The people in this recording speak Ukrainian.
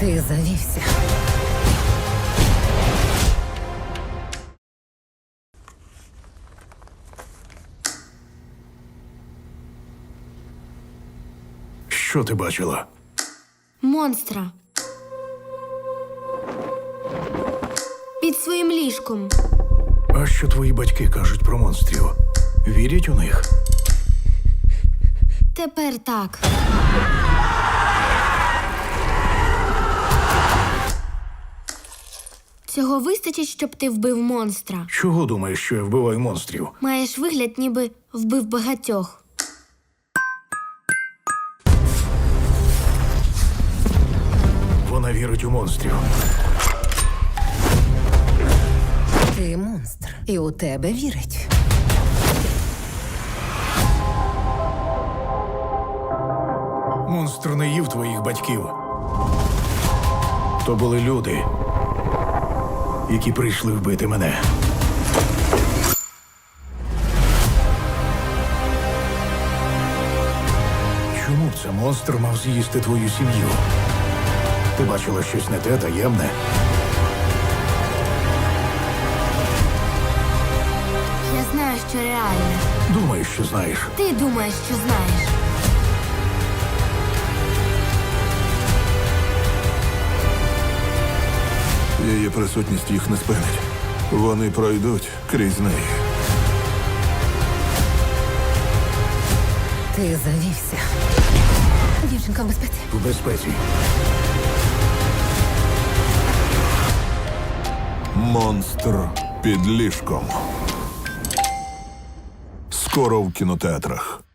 Ти завівся. Що ти бачила? Монстра. Під своїм ліжком. А що твої батьки кажуть про монстрів? Вірять у них? Тепер так. Цього вистачить, щоб ти вбив монстра. Чого думаєш, що я вбиваю монстрів? Маєш вигляд, ніби вбив багатьох. Вона вірить у монстрів. Ти монстр. І у тебе вірить. Монстр не їв твоїх батьків. То були люди, які прийшли вбити мене. Чому б це монстр мав з'їсти твою сім'ю? Ти бачила щось не те таємне? Я знаю, що реальне. Думаєш, що знаєш. Ти думаєш, що знаєш. Її присутність їх не спинить. Вони пройдуть крізь неї. Ти завівся. Дівчинка в безпеці. В безпеці. Монстр під ліжком. Скоро в кінотеатрах.